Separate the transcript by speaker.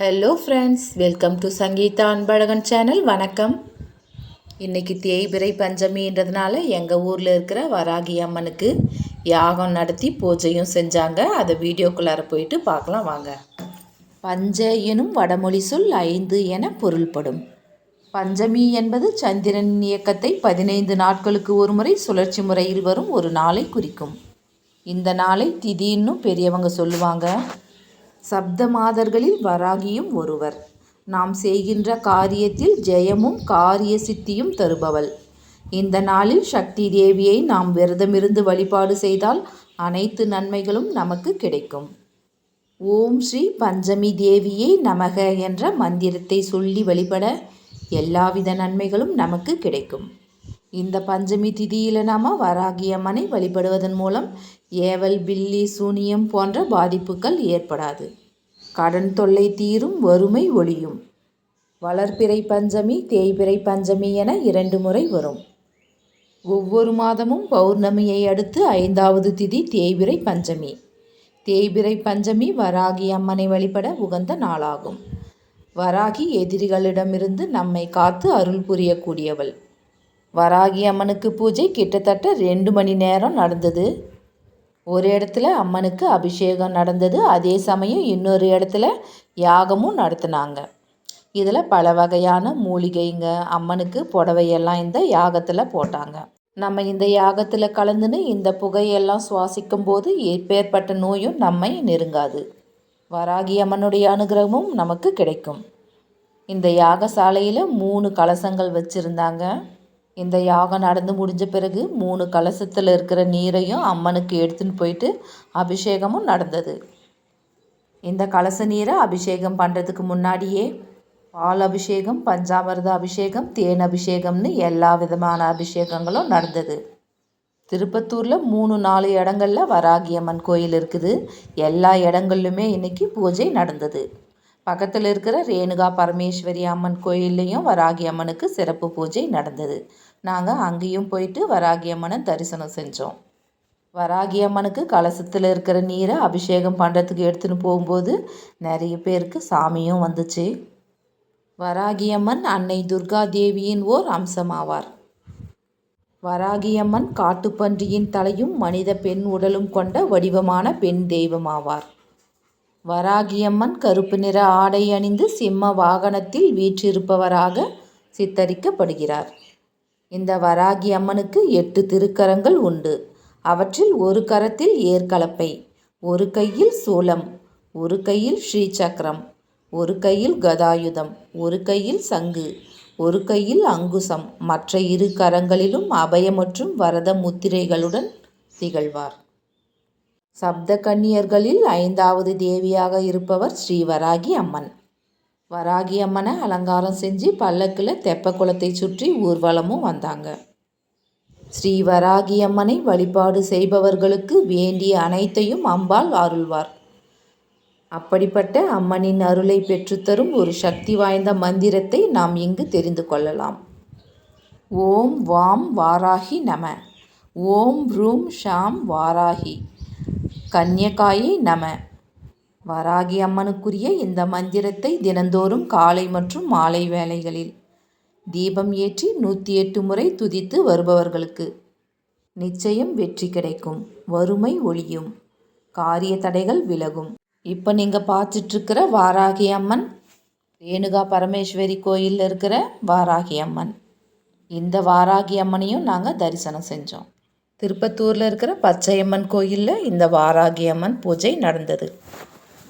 Speaker 1: Hello friends welcome to Sangeetha Anbazhagan channel வணக்கம். இன்றைக்கி தேய்பிரை பஞ்சமின்றதுனால எங்கள் ஊரில் இருக்கிற வராகி அம்மனுக்கு யாகம் நடத்தி பூஜையும் செஞ்சாங்க. அதை வீடியோக்குள்ளார போயிட்டு பார்க்கலாம் வாங்க. பஞ்ச எனும் வடமொழி சொல் ஐந்து என பொருள்படும். பஞ்சமி என்பது சந்திரன் இயக்கத்தை பதினைந்து நாட்களுக்கு ஒரு முறை சுழற்சி முறையில் வரும் ஒரு நாளை குறிக்கும். இந்த நாளை திடீர்னு பெரியவங்க சொல்லுவாங்க. சப்தமாதர்களில் வராகியும் ஒருவர். நாம் செய்கின்ற காரியத்தில் ஜெயமும் காரிய சித்தியும் தருபவள். இந்த நாளில் சக்தி தேவியை நாம் விரதமிருந்து வழிபாடு செய்தால் அனைத்து நன்மைகளும் நமக்கு கிடைக்கும். ஓம் ஸ்ரீ பஞ்சமி தேவியே நமக என்ற மந்திரத்தை சொல்லி வழிபட எல்லாவித நன்மைகளும் நமக்கு கிடைக்கும். இந்த பஞ்சமி திதியில் நாம் வராகியம்மனை வழிபடுவதன் மூலம் ஏவல் பில்லி சூனியம் போன்ற பாதிப்புகள் ஏற்படாது. கடன் தொல்லை தீரும் வறுமை ஒழியும். வளர்ப்பிறை பஞ்சமி தேய்பிறை பஞ்சமி என இரண்டு முறை வரும். ஒவ்வொரு மாதமும் பௌர்ணமியை அடுத்து ஐந்தாவது திதி தேய்பிறை பஞ்சமி. தேய்பிறை பஞ்சமி வராகி அம்மனை வழிபட உகந்த நாளாகும். வராகி எதிரிகளிடமிருந்து நம்மை காத்து அருள் புரியக்கூடியவள். வராகி அம்மனுக்கு பூஜை கிட்டத்தட்ட ரெண்டு மணி நேரம் நடந்தது. ஒரு இடத்துல அம்மனுக்கு அபிஷேகம் நடந்தது. அதே சமயம் இன்னொரு இடத்துல யாகமும் நடத்தினாங்க. இதில் பல வகையான மூலிகைங்க அம்மனுக்கு புடவையெல்லாம் இந்த யாகத்தில் போட்டாங்க. நம்ம இந்த யாகத்தில் கலந்துன்னு இந்த புகையெல்லாம் சுவாசிக்கும் போது எப்பேற்பட்ட நோயும் நம்மை நெருங்காது. வராகி அம்மனுடைய அனுகிரகமும் நமக்கு கிடைக்கும். இந்த யாகசாலையில் மூணு கலசங்கள் வச்சுருந்தாங்க. இந்த யாகம் நடந்து முடிஞ்ச பிறகு மூணு கலசத்தில் இருக்கிற நீரையும் அம்மனுக்கு எடுத்துன்னு போயிட்டு அபிஷேகமும் நடந்தது. இந்த கலச நீரை அபிஷேகம் பண்ணுறதுக்கு முன்னாடியே பால் அபிஷேகம் பஞ்சாமிரத அபிஷேகம் தேன் அபிஷேகம்னு எல்லா விதமான அபிஷேகங்களும் நடந்தது. திருப்பத்தூரில் மூணு நாலு இடங்களில் வராகியம்மன் கோயில் இருக்குது. எல்லா இடங்கள்லுமே இன்றைக்கி பூஜை நடந்தது. பக்கத்தில் இருக்கிற ரேணுகா பரமேஸ்வரி அம்மன் கோயில்லையும் வராகி அம்மனுக்கு சிறப்பு பூஜை நடந்தது. நாங்கள் அங்கேயும் போயிட்டு வராகி அம்மனை தரிசனம் செஞ்சோம். வராகியம்மனுக்கு கலசத்தில் இருக்கிற நீரை அபிஷேகம் பண்ணுறதுக்கு எடுத்துன்னு போகும்போது நிறைய பேருக்கு சாமியும் வந்துச்சு. வராகியம்மன் அன்னை துர்கா தேவியின் ஓர் அம்சமாவார். வராகியம்மன் காட்டுப்பன்றியின் தலையும் மனித பெண் உடலும் கொண்ட வடிவமான பெண் தெய்வமாவார். வராகியம்மன் கருப்பு நிற ஆடை அணிந்து சிம்ம வாகனத்தில் வீற்றிருப்பவராக சித்தரிக்கப்படுகிறார். இந்த வராகி அம்மனுக்கு எட்டு திருக்கரங்கள் உண்டு. அவற்றில் ஒரு கரத்தில் ஏற்கலப்பை ஒரு கையில் சூலம் ஒரு கையில் ஸ்ரீசக்கரம் ஒரு கையில் கதாயுதம் ஒரு கையில் சங்கு ஒரு கையில் அங்குசம். மற்ற இரு கரங்களிலும் அபய மற்றும் வரத முத்திரைகளுடன் திகழ்வார். சப்த கன்னியர்களில் ஐந்தாவது தேவியாக இருப்பவர் ஸ்ரீவராகி அம்மன். வராகி அம்மனை அலங்காரம் செஞ்சு பல்லக்கில் தெப்ப குளத்தை சுற்றி ஊர்வலமும் வந்தாங்க. ஸ்ரீ வராகி அம்மனை வழிபாடு செய்பவர்களுக்கு வேண்டிய அனைத்தையும் அம்பாள் அருள்வார். அப்படிப்பட்ட அம்மனின் அருளை பெற்றுத்தரும் ஒரு சக்தி வாய்ந்த மந்திரத்தை நாம் இங்கு தெரிந்து கொள்ளலாம். ஓம் வாம் வாராகி நம. ஓம் ரூம் ஷாம் வாராகி. கன்யகாயை நம. வராகி அம்மனுக்குரிய இந்த மந்திரத்தை தினந்தோறும் காலை மற்றும் மாலை வேளைகளில் தீபம் ஏற்றி நூற்றி எட்டு முறை துதித்து வருபவர்களுக்கு நிச்சயம் வெற்றி கிடைக்கும். வறுமை ஒழியும். காரிய தடைகள் விலகும். இப்போ நீங்கள் பார்த்துட்ருக்கிற வாராகி அம்மன் ரேணுகா பரமேஸ்வரி கோயிலில் இருக்கிற வாராகி அம்மன். இந்த வாராகி அம்மனையும் நாங்கள் தரிசனம் செஞ்சோம். திருப்பத்தூரில் இருக்கிற பச்சையம்மன் கோயிலில் இந்த வாராகி அம்மன் பூஜை நடந்தது.